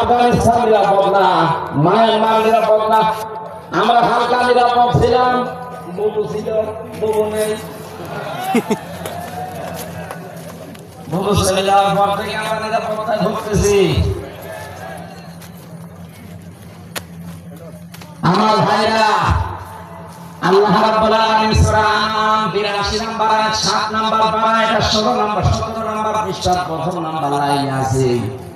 আফগানিস্তান নিরাপদ না মায়ানমার নিরাপদ না। আমরা হালকা নিরাপদ ছিলাম। আমরা ভাইরা, আল্লাহ রাব্বুল আলামিন সূরা আনাম 82 নাম্বার আয়াত 7 নাম্বার পারা, এটা 16 নাম্বার 17 নাম্বার প্রথম নাম্বার আছে।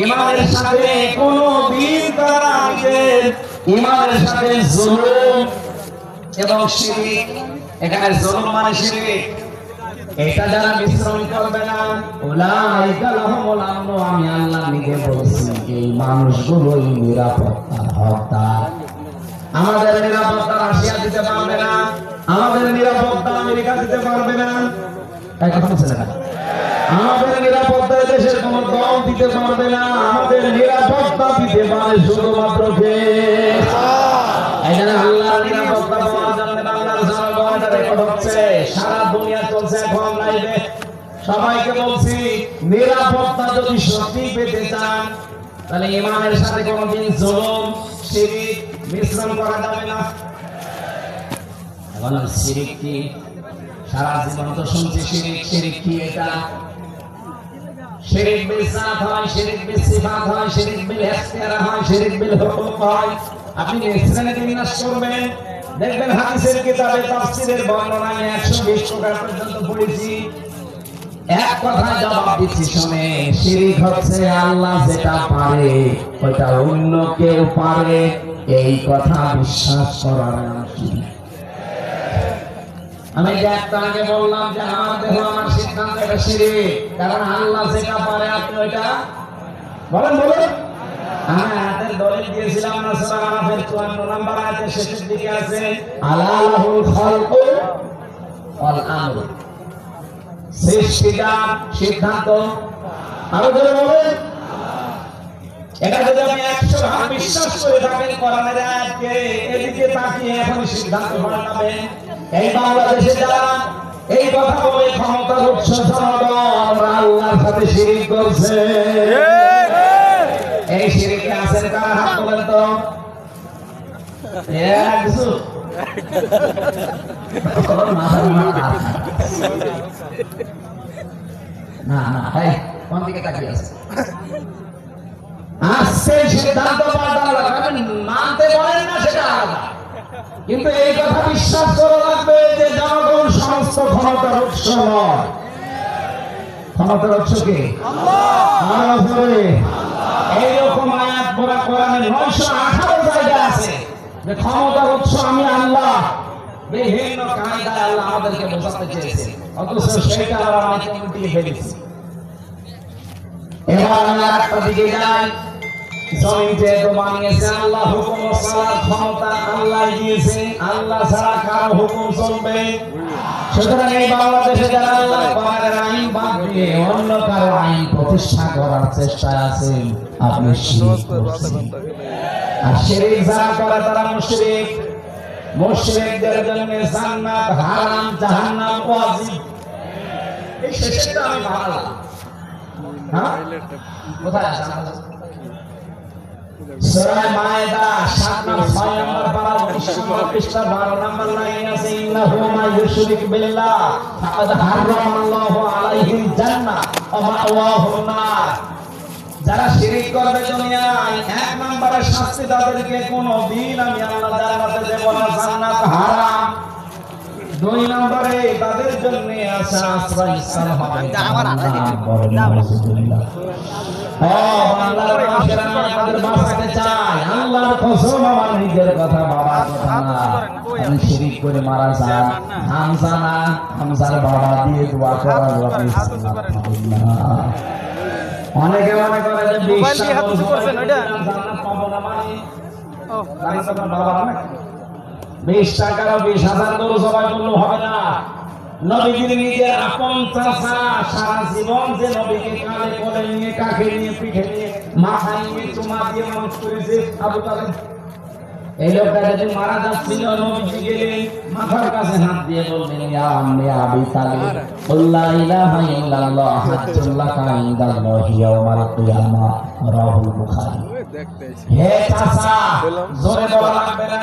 ঈমানের সাথে কোনো দিন তারা ঈমানের সাথে জুলুম এবং শিরিক। এখানে জুলুম মানে শিরিক। এটা যারা করবে না আমি আল্লাহ নিজে বলছি এই মানুষগুলোই আমাদের নিরাপত্তা রাশিয়া দিতে পারবে না, আমাদের নিরাপত্তা আমেরিকা দিতে পারবে না। কথা বলছে না আমাদের নিরাপত্তা দেশের কোন দল দিতে পারবে না। আমাদের নিরাপত্তা দিতে পারে শুধুমাত্র কে? এখানে নিরাপত্তা পাওয়ার জন্য বাংলার জনগণ রেকর্ড হচ্ছে? সারা দুনিয়া চলছে এখন লাইভে সবাইকে বলছি নিরাপত্তা যদি সত্যি পেতে চান তাহলে ইমানের সাথে কোনোদিন জুলুম শিরিক মিশ্রণ করা যাবে না। এখন শিরিক কি? সারা জীবন তো শুনছি শিরিক শিরিক কি এটা? বিল হয় বিল সিফাত হয় বিল ইখতিয়ার হয় বিল হয় আপনি করবেন, দেখবেন হাদিসের কিতাবে, তাফসীরের বর্ণনায় 120 প্রকার পর্যন্ত পড়েছি এক কথায় জবাব দিচ্ছি, শুনে, শিরিক হচ্ছে আল্লাহ যেটা পারে ওটা অন্য কেউ পারে, এই কথা বিশ্বাস করার শিরিক। আমি আগে বললাম যে আমার দেহ, আমার সিদ্ধান্ত এটা শিরিক কারণ আল্লাহ যেটা পারে আপনি ওইটা বলেন বলেন। আমি আয়াতের দলিল দিয়েছিলাম না সূরা আরাফের 54 নম্বর আয়াতের শেষের দিকে আছে, আলা খালকু ওয়াল আমর। সৃষ্টিটা, সিদ্ধান্ত। বিশ্বাস করে থাকেন এদিকে এখন সিদ্ধান্ত এই বাংলাদেশে যারা এই কথা বলে জনগণ আমরা আল্লাহর সাথে শিরিক করছে। এই শিরিকে আছেন কারা? হাত তোলেন তো। এ কিছু? মাথার মাথা না না এই কোন দিকে তাকিয়ে আছে আসছে সিদ্ধান্ত পাল্টানো লাগবে মানতে পারেন না সেটা আলাদা। কিন্তু এই কথা বিশ্বাস করা লাগবে যে জনগণ সমস্ত ক্ষমতার উৎস ক্ষমতার উৎস কে? এইরকম আয়াত পড়া কোরআনে নয়শো আঠারো জায়গা আছে যে ক্ষমতার উৎস আমি আল্লাহ। বিভিন্ন কায়দায় আল্লাহ আমাদেরকে বোঝাতে চেয়েছে। অথচ সেটা আমরা এবার আমি আর একটা দিকে যাই। জমিন যেহেতু বানিয়েছে আল্লাহ হুকুম ও ক্ষমতা আল্লাহ দিয়েছে, আল্লাহ ছাড়া কারও হুকুম চলবে। সুতরাং এই বাংলাদেশে যারা আল্লাহ কোরআনের আইন বাদ দিয়ে অন্য কারও আইন প্রতিষ্ঠা করার চেষ্টায় আছেন আপনি শিরিক করছেন আর শিরিক যারা করে তারা মুশরিক। মুশরিকদের জন্য জান্নাত হারাম, জাহান্নাম ওয়াজিব। এই শেষেরটা আমি বাংলা হ্যাঁ? কোথায় আছে? সূরা মায়েদা 7 নম্বর 6 নম্বর পারা 19 পৃষ্ঠা 12 নম্বর লাইন আছে ইন্নাহু মা ইউশরিক বিল্লাহ, ফাকাদ হারামাল্লাহু আলাইহিল জান্নাহ ওয়া মাওয়াহুন নার। যারা শিরিক করবে দুনিয়ায়, এক নম্বরে শাস্তি তাদেরকে কোনো দিন আমি আল্লাহ জান্নাতে দেব না, জান্নাত হারাম। দুই নম্বরে তাদের জন্য আছে আশ্রয় স্থান হবে। আমার অনেকে মনে করে যে বিশ্বাস পাবো না মানে? বাবা বিশ টাকারও বিশ হাজার দৌড় সবাই বললেও হবে না। নবীজির নিজের আপন চাষা সারা জীবন যে নবীকে কালে কোলে নিয়ে কাকে নিয়ে পিঠে নিয়ে মাথায় নিয়ে চুমা দিয়ে মানুষ করেছে আবু তালেব। এই লোকটা যদি মারা যাচ্ছিল নবীজি গেলে মাথার কাছে হাত দিয়ে বলবেন ইয়া আম্মি আবি তালিব আল্লাহ ইলাহা ইল্লাল্লাহ হাজ্জুল্লাহ ইনদাল্লাহি ইয়াউমাল কিয়ামা রাহুল বুখারী। হে চাচা জোরে বলা লাগবে না।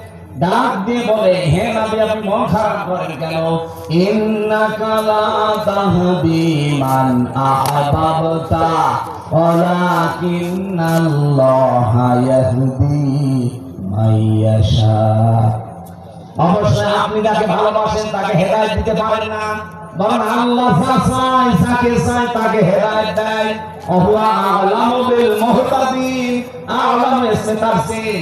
ডাক দিয়ে বলে, হে নবী, আপনি মন খারাপ করেন কেন? ইন্নাকা লা তাহদি মান আহবাবতা, ওয়ালাকিন্নাল্লাহা ইয়াহদি মাইয়াশা অবশ্যই আপনি যাকে ভালোবাসেন তাকে হেদায়েত দিতে পারেন না। বরং আল্লাহ যা চায় যাকে চায় তাকে হেদায়েত দেয় অহুয়া আলামু বিল মুহতাদিন, আলামু ইসতাফসির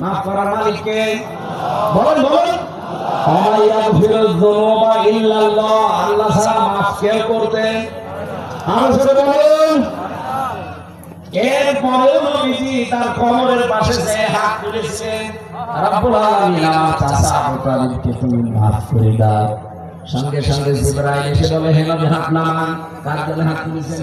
মাফ করার মালিক কে বলেন। বলেন আল্লাহ ছাড়া মাফ কেউ করতেন? আরও ছোট বলুন। এরপরেও নবীজি তার কমরের পাশে যে হাত তুলেছিলেন রব্বুল আলামিন আমার চাচা আবু তালিবকে তুমি মাফ করে দাও। সঙ্গে সঙ্গে জিবরাইল এসে বলে, হে নবী, হাত নামান। কার হাত তুলেছেন?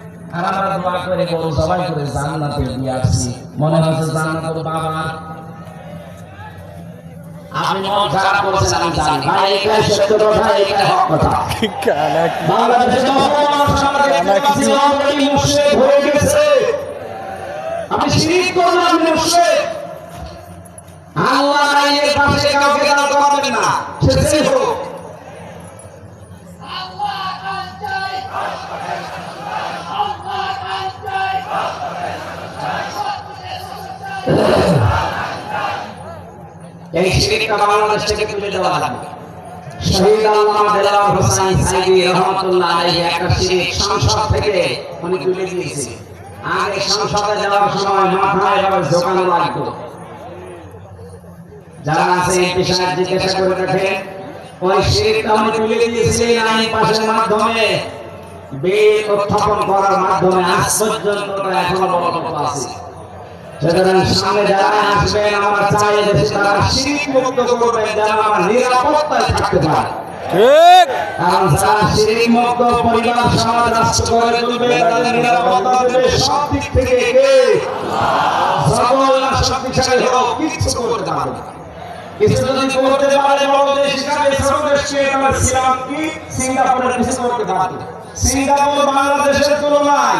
আর আমরা দোয়া করে গরু সবাই করে জান্নাতে দিয়ে আসছি মনে হচ্ছে জান্নাতের বাবা আপনি মন খারাপ করছেন আমি জানি। ভাই এটাই সত্য কথা এটাই হক কথা। বাংলাদেশে যখন মানুষ আমরা দেখতে পাচ্ছি অলরেডি মুশরিক হয়ে গেছে। আমি শিরিক করলাম মুশরিক আল্লাহ এর পাশে কাউকে দাঁড় করাবেন না। সে যেই হোক। এই যারা আছে এমপি সাহেব জিজ্ঞাসা করে দেখেন। ওই শিরিকটা মাধ্যমে। বিল উত্থাপন করার মাধ্যমে আজ পর্যন্ত আছে। সুতরাং সামনে যারা আসবেন আমরা চাই যে তারা শিরিক মুক্ত করবেন যেন আমরা নিরাপত্তায় থাকতে পারি। ঠিক। কারণ যারা শিরিক মুক্ত পরিবার সমাজ রাষ্ট্র করে তুলবে তাদের নিরাপত্তা দেবে সব দিক থেকে কে? সকল শক্তিশালী হোক কিচ্ছু করতে পারবে কিছু যদি করতে পারে বড় দেশ হিসাবে ছোট দেশকে ছিলাম কি? সিঙ্গাপুরের কিছু করতে পারবে সিঙ্গাপুর বাংলাদেশের তুলনায়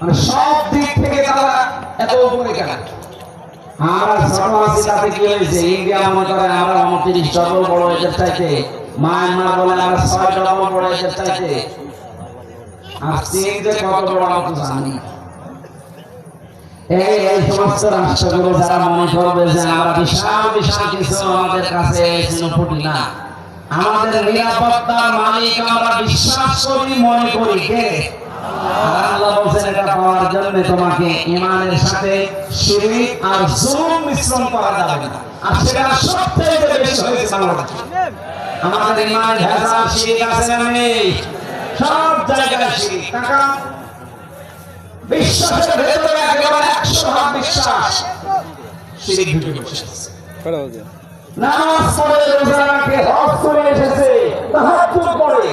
মানে সব দিক থেকে তারা এত উপরে কেন? আমরা তাতে কি হয়েছে? ইন্ডিয়া মনে আমরা উনত্রিশ বড় এদের মায়ানমার আমরা ছয় বড় এদের আর কত বড় আমরা তো জানি। এই সমস্ত রাষ্ট্রগুলো যারা মনে করবে যে আমরা বিশাল বিশাল কিছু আমাদের কাছে চিনুপুটি না। আমাদের নিরাপত্তার মালিক আমরা বিশ্বাস করি, মনে করি, কে? আল্লাহ বলছেন এটা পাওয়ার জন্য তোমাকে ইমানের সাথে শিরিক আর জুলুম মিশ্রণ করা যাবে না। আর সেটা সবথেকে বেশি হয়েছে বাংলাদেশে। আমাদের ইমান ভেজাল শিরিক আছে না নেই? সব জায়গায় শিরিক। টাকা বিশ্বাসের ভেতরে একেবারে একশো ভাগ বিশ্বাস। শিরিক ঢুকে বসেছে করে নামাজ পড়ে রোজা রাখে হজ করে এসেছে তাহাজ্জুদ পড়ে।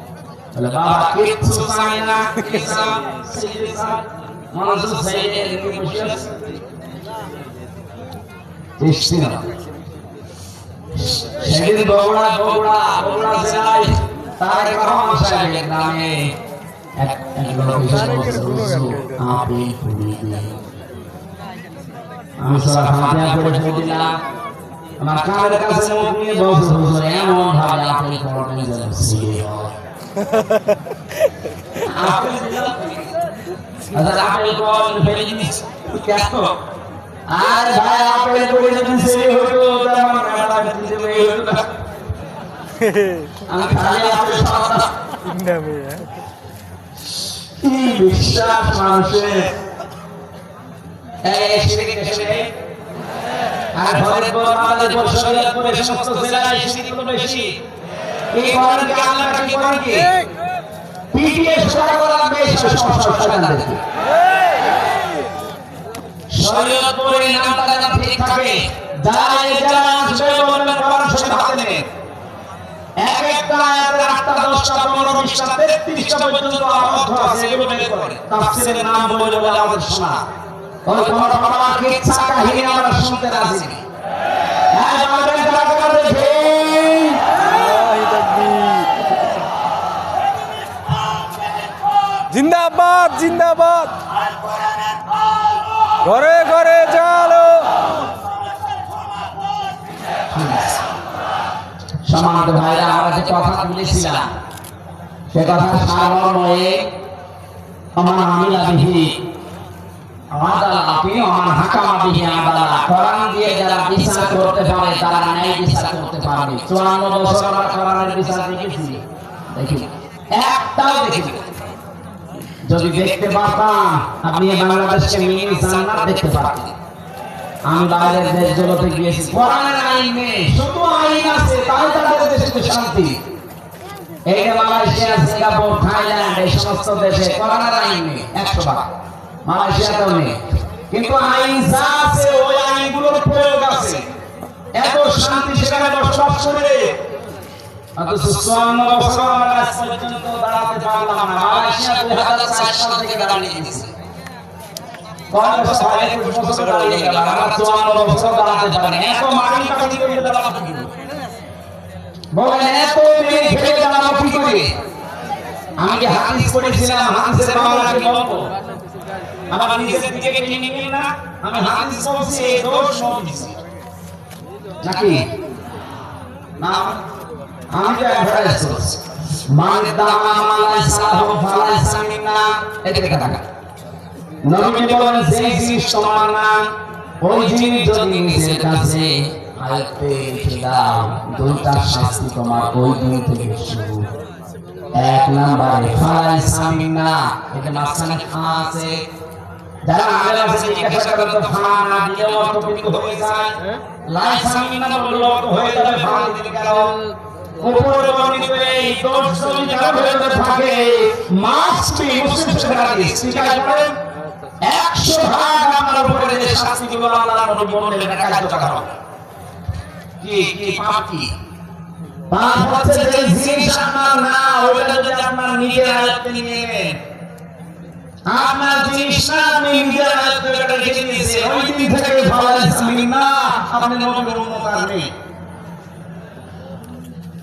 বাবা কিচ্ছু চাই না হিসাব, সিলিসাব, মনোযোগ সাইডে নিয়ে বসে আছে বৃষ্টি না সেদিন বগুড়া বগুড়া বগুড়া জেলায় তারেক রহমান সাহেবের নামে এক এক লোক এসে বলছে, "হুজুর, আপনি পুরি দিন আমি সারা ফাতিয়া করে ফেলে দিলাম আমার কানের কাছে মুখ নিয়ে বলছে হুজুর এমন ভাবে আপনি করবেন যেন আর ভাই আপেল করে যদি সিলে হতো তাহলে আমার কাটা দিতে হতো না আমি খালি আপেল খাওয়া কি বিশ্বাস মানুষের এই শিরিক দেশে আর ঘরের পর আমাদের পর শরীয়তপুর সমস্ত জেলায় শিরিকগুলো বেশি এই করেন কি আল্লাহ কি? করেন কি পিটিয়ে সোজা করা লাগবে এই শয়তানদেরকে শরীয়তপুরে নামটা যেন ঠিক থাকে যারা এই জেলায় আসবে বলবেন শরীফ হাতে নেন এক একটা আয়াতের আটটা দশটা পনেরো বিশটা তেত্রিশটা পর্যন্ত আবদ্ধ আছে এগুলো বের করে। তাফসিরের নাম বলে বলে আমাদের শোনা। তবে তোমার বাবা কিচ্ছা কাহিনী আমরা শুনতে রাজি হ্যাঁ যারা যারা দেখে জিন্দাবাদ জিন্দাবাদ। ঘরে ঘরে চালো সমান্ত ভাইরা, আমরা যে কথা বলেছিলাম, সে কথা সারমর্ময়ে আমার আমিলা বিহি আদালা আপনি আমার হাকামা বিহি আদালা কোরআন দিয়ে যারা বিচার করতে পারে, তারা ন্যায় বিচার করতে পারবে। চুয়ান্ন বছর আমরা কোরআনের বিচার দেখেছি। দেখি। একটাও দেখিনি। যদি দেখতে পারতাম, আপনি বাংলাদেশকে মিনি জান্নাত দেখতে পারতেন। আমি বাইরের দেশগুলোতে গিয়েছি, কোরআনের আইন নেই, শুধু আইন আছে, তাই তাদের দেশে শান্তি। এই যে মালয়েশিয়া, সিঙ্গাপুর, থাইল্যান্ড, এই সমস্ত দেশে কোরআনের আইন নেই, একশো ভাগ মালয়েশিয়াতেও নেই। কিন্তু আইন যা আছে, ওই আইনগুলোর প্রয়োগ আছে। এত শান্তি সেখানে বসবাস করে অথচ চুয়ান্ন বছর আমরা আজ পর্যন্ত দাঁড়াতে পারলাম না। মালয়েশিয়া হাজার চার সাল থেকে দাঁড়িয়ে গেছে। আমি হাদিস পড়েছিলাম? হাদিসের বাংলা গল্প আমার নিজের টেনে নিবেন না? আমি হাদিস বলছি দোষ নাকি? না আমি তো অ্যাডভার্টাইজ করছি। মান দামা মালাই সালাহু ফালাইসা মিন্না এদিকে তাকা নবী বলেন যে জিনিস তোমার না ওই জিনিস যদি নিজের কাছে আয়ত্তে রেখে দাও দুইটা শাস্তি তোমার ওই দিন থেকে শুরু। এক নাম্বারে ফালাই সামিনা এটা মাঝখানে ফা আছে। যারা আগে আছে জিজ্ঞাসা করে তো ফা না দিলেও অর্থ কিন্তু হয়ে যায়। লাই সামিনা বলল হয়ে যাবে ফা দিতে গেল উপরে বর্ণিত এই দোষ যদি যারা থাকে মাস্ট বি মুসলিম ঠিক আছে পড়েন একশো ভাগ আপনার উপরে যে শাস্তিগুলো আল্লাহ নবী বললেন এটা কার্যকর হবে। কি কি, পাপ কি? পাপ হচ্ছে যে জিনিস আপনার না ওটা যদি আপনার নিজের আয়ত্তে নিয়ে নেন। আপনার জিনিস না, আপনি নিজের আয়ত্তে এটা রেখে দিয়েছেন ওই দিন থেকে ভালো ইসলামী না আপনি নবীর উন্মত আর নেই।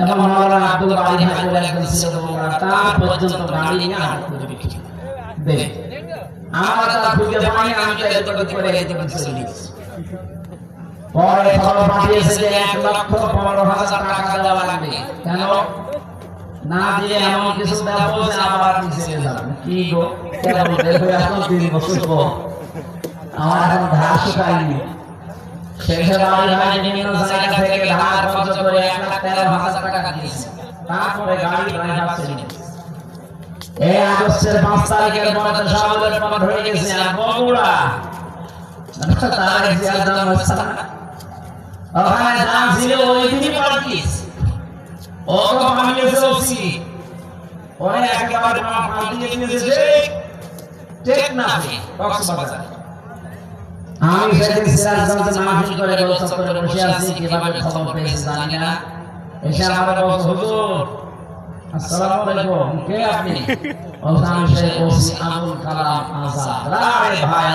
এবং মাওলানা আব্দুল বাড়ি বলে একজন ছিল তার পর্যন্ত গাড়ি নিয়ে আটক করে দিল দে আমার তা খুঁজে পাই আমি তো এদিক করে এদিক ওদিক চলে পরে খবর পাঠিয়েছে যে এক লক্ষ পনেরো হাজার টাকা দেওয়া লাগবে। কেন? না দিয়ে এমন কিছু দেবো যে আবার নিচে যাবে। কি গো? কেন? দেখো এখন তিন বছর আমার এখন ধার শুকায়নি শেষে বাড়ি ভাই বিভিন্ন জায়গা থেকে ধার খরচ করে এক তেরো হাজার টাকা দিয়েছে তারপরে গাড়ি ড্রাইভার ছেড়ে এই আগস্টের পাঁচ তারিখের পরে তো সবাই পথ হয়ে গেছে আর বগুড়া পাল্টিস ও তো একেবারে পাল্টিয়ে দিয়েছে টেকনাফে, কক্সবাজার। আমি সেদিন সিরাজগঞ্জে মাহফিল করে গৌসব করে বসে আছি কীভাবে খবর পেয়েছি জানি না। এসে আমার বলছে, হুজুর, আসসালামু আলাইকুম, কে আপনি? সেই ওসি আবুল কালাম আজাদ। ভাই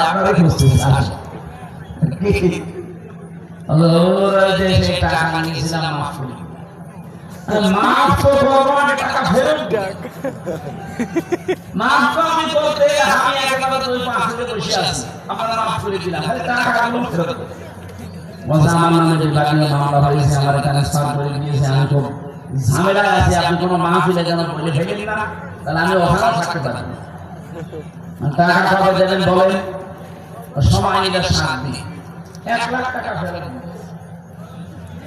যে টাকা নিয়েছিলাম। আরে মাফ তো করব টাকা ফেরত দেন। মাফ তো আমি বলতে আমি একেবারে ওই পাশে বসে আছি। আপনারা মাফ করে দিলাম। আরে টাকাগুলো ফেরত বলছে আমার নামে যে বাগিয়ে মামলা হয়েছে আমার ট্রান্সফার করে দিয়েছে আমি তো ঝামেলায় আছি আপনি কোনো মাহফিলে যেন বলে ফেলেন না তাহলে আমি ওখানেও থাকতে পারি টাকা কবে দেবেন বলেন সময় নিলে সাত দিন। এক লাখ টাকা ফেরত।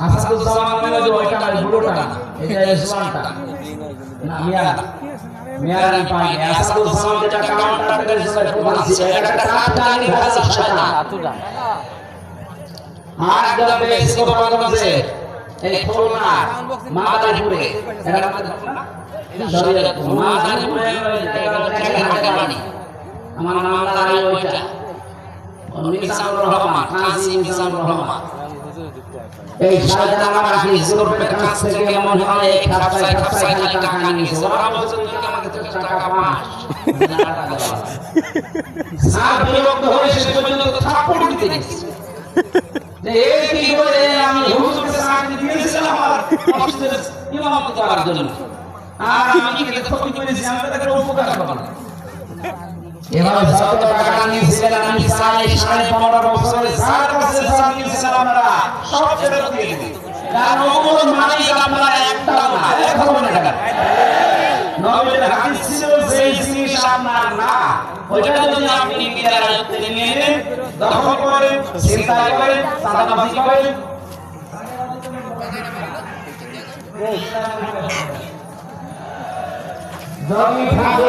আসাদুজ্জামান মানে যে ওইটা না বুড়োটা এটা ইসলামটা না মিয়া মিয়া আমি পাই আসাদুজ্জামান যেটা কাউন্টার থেকে সবাই ছিল এটা ভাষা আর এই খুলনা মাদারীপুরে। মাদারীপুরে বাড়ি। আমার আমি ওইটা। মিজানুর রহমান কাজী মিজানুর রহমান। এই সালটা আমার গ্রুপের কাছ থেকে মনে হয় এই খাপসায় খাপসায় খালি টাকা নিয়েছে। ওরা বলছে যে আমাকে তো টাকা পাস। স্যার বিরক্ত হয়ে শেষ পর্যন্ত থাপ্পড় দিতে গেছে। যে এই কি করে আমি হুজুরকে চাকরি দিয়েছিলাম আমার কষ্টের ইমামত করার জন্য। আর আমি কি ক্ষতি করেছি আমি তাকে উপকার করব না। এভাবে যত টাকা নিয়েছিলেন আমি চাই সাড়ে পনেরো বছরে যার কাছে যা নিয়েছিলেন সব ফেরত দিয়ে দিন মালিক আপনারা একটাও না এখনও না টাকা। হাদিস ছিল যে জিনিস আপনার না ওইটা যদি আপনি নিজের নিয়ে নেন দখল করেন চিন্তা করেন চাঁদাবাজি করেন। জমি থাকে